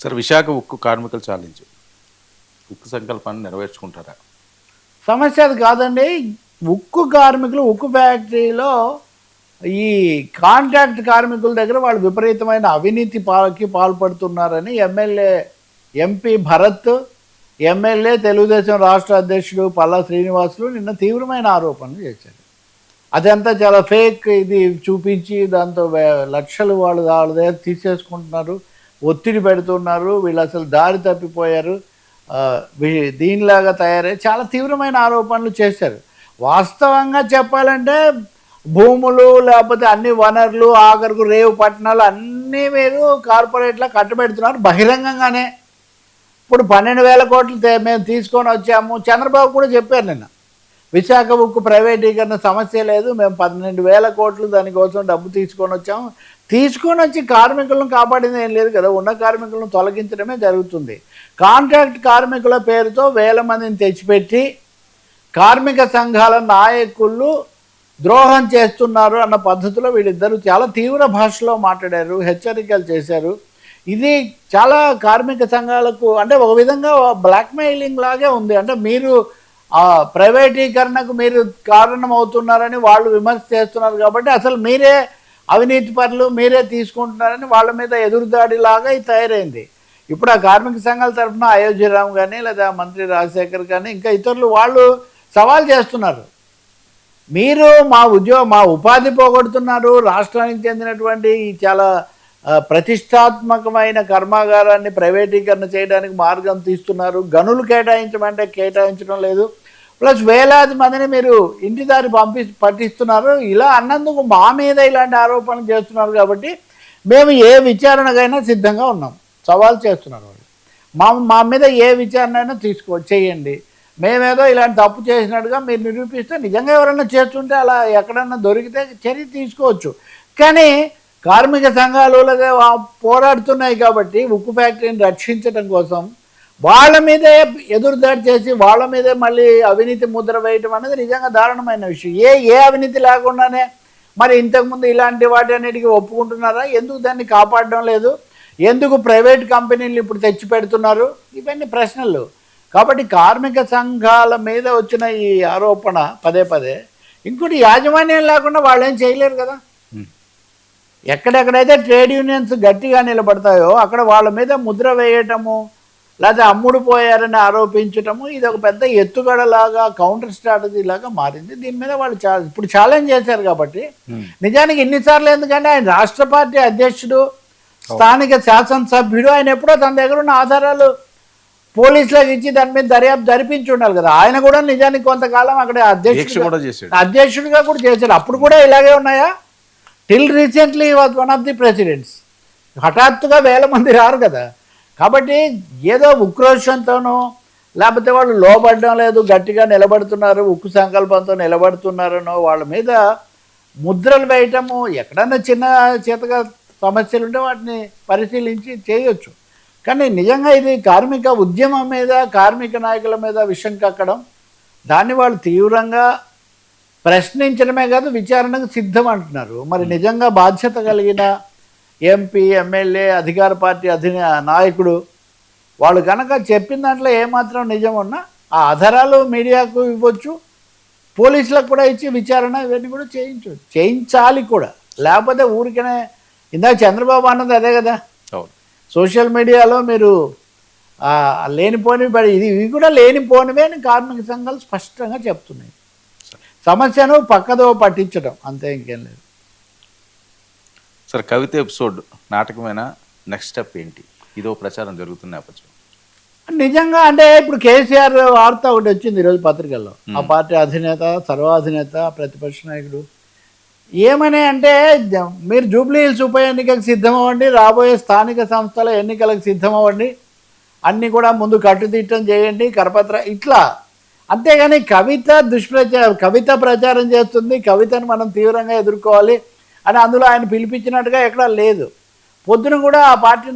Sir Visakha ఉక్కు కార్మికులు challenge ఉక్కు సంకల్పాన్ని నెరవేర్చుకుంటారా? సమస్య అది కాదండి. ఉక్కు కార్మికులు ఉక్కు ఫ్యాక్టరీలో ఈ కాంట్రాక్ట్ కార్మికుల దగ్గర వాళ్ళు విపరీతమైన అవినీతి పాలకి పాల్పడుతున్నారని MLA MP Bharat MLA Telugu Desam రాష్ట్ర అధ్యక్షుడు పల్లా శ్రీనివాసులు నిన్న తీవ్రమైన ఆరోపణలు చేశారు. అదంతా చాలా ఫేక్ ఇది చూపించి దాంతో లక్షలు వాళ్ళు వాళ్ళ దగ్గర తీసేసుకుంటున్నారు. ఒత్తిడి పెడుతున్నారు వీళ్ళు అసలు దారి తప్పిపోయారు. వీ- దీనిలాగా తయారై చాలా తీవ్రమైన ఆరోపణలు చేశారు. వాస్తవంగా చెప్పాలంటే భూములు లేకపోతే అన్ని వనరులు ఆఖరుకు రేవు పట్టణాలు అన్నీ మీరు కార్పొరేట్లో కట్టబెడుతున్నారు బహిరంగంగానే. ఇప్పుడు పన్నెండు వేల కోట్లు మేము తీసుకొని వచ్చాము. చంద్రబాబు కూడా చెప్పారు నిన్న. విశాఖ ఉక్కు ప్రైవేటీకరణ సమస్య లేదు. మేము పన్నెండు వేల కోట్లు దానికోసం డబ్బు తీసుకొని వచ్చాం. తీసుకొని వచ్చి కార్మికులను కాపాడింది ఏం లేదు కదా. ఉన్న కార్మికులను తొలగించడమే జరుగుతుంది. కాంట్రాక్ట్ కార్మికుల పేరుతో వేల మందిని తెచ్చిపెట్టి కార్మిక సంఘాల నాయకులు ద్రోహం చేస్తున్నారు అన్న పద్ధతిలో వీళ్ళిద్దరూ చాలా తీవ్ర భాషలో మాట్లాడారు హెచ్చరికలు చేశారు. ఇది చాలా కార్మిక సంఘాలకు అంటే ఒక విధంగా బ్లాక్మెయిలింగ్ లాగే ఉంది. అంటే మీరు ఆ ప్రైవేటీకరణకు మీరు కారణం అవుతున్నారని వాళ్ళు విమర్శ చేస్తున్నారు కాబట్టి అసలు మీరే అవినీతి పనులు మీరే తీసుకుంటున్నారని వాళ్ళ మీద ఎదురుదాడిలాగా ఇది తయారైంది. ఇప్పుడు ఆ కార్మిక సంఘాల తరఫున అయోధ్యరామ్ కానీ లేదా మంత్రి రాజశేఖర్ కానీ ఇంకా ఇతరులు వాళ్ళు సవాల్ చేస్తున్నారు. మీరు మా ఉద్యోగ మా ఉపాధి పోగొడుతున్నారు. రాష్ట్రానికి చెందినటువంటి చాలా ప్రతిష్టాత్మకమైన కర్మాగారాన్ని ప్రైవేటీకరణ చేయడానికి మార్గం తీస్తున్నారు. గనులు కేటాయించమంటే కేటాయించడం లేదు. ప్లస్ వేలాది మందిని మీరు ఇంటి దారి పంపి పట్టిస్తున్నారు. ఇలా అన్నందుకు మా మీద ఇలాంటి ఆరోపణలు చేస్తున్నారు కాబట్టి మేము ఏ విచారణకైనా సిద్ధంగా ఉన్నాం. సవాల్ చేస్తున్నారు వాళ్ళు. మా మా మీద ఏ విచారణ అయినా తీసుకో చేయండి. మేమేదో ఇలాంటి తప్పు చేసినట్టుగా మీరు నిరూపిస్తే నిజంగా ఎవరైనా చేస్తుంటే అలా ఎక్కడన్నా దొరికితే చర్య తీసుకోవచ్చు. కానీ కార్మిక సంఘాలు లేదా పోరాడుతున్నాయి కాబట్టి ఉక్కు ఫ్యాక్టరీని రక్షించడం కోసం వాళ్ళ మీదే ఎదురుదాడి చేసి వాళ్ళ మీదే మళ్ళీ అవినీతి ముద్ర వేయటం అనేది నిజంగా దారుణమైన విషయం. ఏ ఏ అవినీతి లేకుండానే మరి ఇంతకుముందు ఇలాంటి వాటి అన్నిటికీ ఒప్పుకుంటున్నారా? ఎందుకు దాన్ని కాపాడడం లేదు? ఎందుకు ప్రైవేట్ కంపెనీలు ఇప్పుడు తెచ్చి పెడుతున్నారు ఇవన్నీ ప్రశ్నలు. కాబట్టి కార్మిక సంఘాల మీద వచ్చిన ఈ ఆరోపణ పదే పదే ఇంకోటి యాజమాన్యం లేకుండా వాళ్ళు ఏం చేయలేరు కదా? ఎక్కడెక్కడైతే ట్రేడ్ యూనియన్స్ గట్టిగా నిలబడతాయో అక్కడ వాళ్ళ మీద ముద్ర వేయటము లేదా అమ్ముడు పోయారని ఆరోపించటము ఇది ఒక పెద్ద ఎత్తుగడలాగా కౌంటర్ స్ట్రాటజీ లాగా మారింది. దీని మీద వాళ్ళు చా ఇప్పుడు ఛాలెంజ్ చేశారు కాబట్టి ఉమ్. నిజానికి ఇన్నిసార్లు ఎందుకంటే ఆయన రాష్ట్ర పార్టీ అధ్యక్షుడు స్థానిక శాసనసభ్యుడు ఆయన ఎప్పుడో తన దగ్గర ఉన్న ఆధారాలు పోలీసులకు ఇచ్చి దాని మీద దర్యాప్తు జరిపించి ఉండాలి కదా. ఆయన కూడా నిజానికి కొంతకాలం అక్కడ అధ్యక్షుడు అధ్యక్షుడిగా కూడా చేశాడు. అప్పుడు కూడా ఇలాగే ఉన్నాయా? Till recently was one of the presidents హఠాత్తుగా వేల మంది రారు కదా. కాబట్టి ఏదో ఉక్రోషంతోనో లేకపోతే వాళ్ళు లోబడడం లేదు గట్టిగా నిలబడుతున్నారు ఉక్కు సంకల్పంతో నిలబడుతున్నారనో వాళ్ళ మీద ముద్రలు వేయటము ఎక్కడన్నా చిన్న చేతగా సమస్యలు ఉంటే వాటిని పరిశీలించి చేయొచ్చు. కానీ నిజంగా ఇది కార్మిక ఉద్యమం మీద కార్మిక నాయకుల మీద విషం కక్కడం దాన్ని వాళ్ళు తీవ్రంగా ప్రశ్నించడమే కాదు విచారణకు సిద్ధం అంటున్నారు మరి నిజంగా బాధ్యత కలిగిన ఎంపీ ఎమ్మెల్యే అధికార పార్టీ అధిన నాయకుడు వాళ్ళు కనుక చెప్పిన దాంట్లో ఏమాత్రం నిజం ఉన్నా ఆ ఆధారాలు మీడియాకు ఇవ్వచ్చు పోలీసులకు కూడా ఇచ్చి విచారణ ఇవన్నీ కూడా చేయించవచ్చు చేయించాలి కూడా. లేకపోతే ఊరికనే ఇందాక చంద్రబాబు అన్నది అదే కదా. సోషల్ మీడియాలో మీరు లేనిపోని ఇది ఇవి కూడా లేనిపోనివే అని కార్మిక సంఘాలు స్పష్టంగా చెప్తున్నాయి. సమస్యను పక్కదో పట్టించడం. అంతే ఇంకేం లేదు. సార్ కవిత ఎపిసోడ్ నాటకమైన నెక్స్ట్ స్టెప్ ఏంటి? ఇదో ప్రచారం జరుగుతున్న నేపథ్యం నిజంగా అంటే ఇప్పుడు కేసీఆర్ వార్త ఒకటి వచ్చింది ఈరోజు పత్రికల్లో. ఆ పార్టీ అధినేత సర్వాధినేత ప్రతిపక్ష నాయకుడు. ఏమని అంటే మీరు జూబ్లీ హిల్స్ ఉప ఎన్నికకు సిద్ధమవ్వండి రాబోయే స్థానిక సంస్థల ఎన్నికలకు సిద్ధమవ్వండి అన్నీ కూడా ముందు కట్టుదిట్టం చేయండి కరపత్ర ఇట్లా అంతేగాని కవిత దుష్ప్రచారం కవిత ప్రచారం చేస్తుంది కవితను మనం తీవ్రంగా ఎదుర్కోవాలి అని అందులో ఆయన పిలిపించినట్టుగా ఎక్కడా లేదు. పొద్దున కూడా ఆ పార్టీ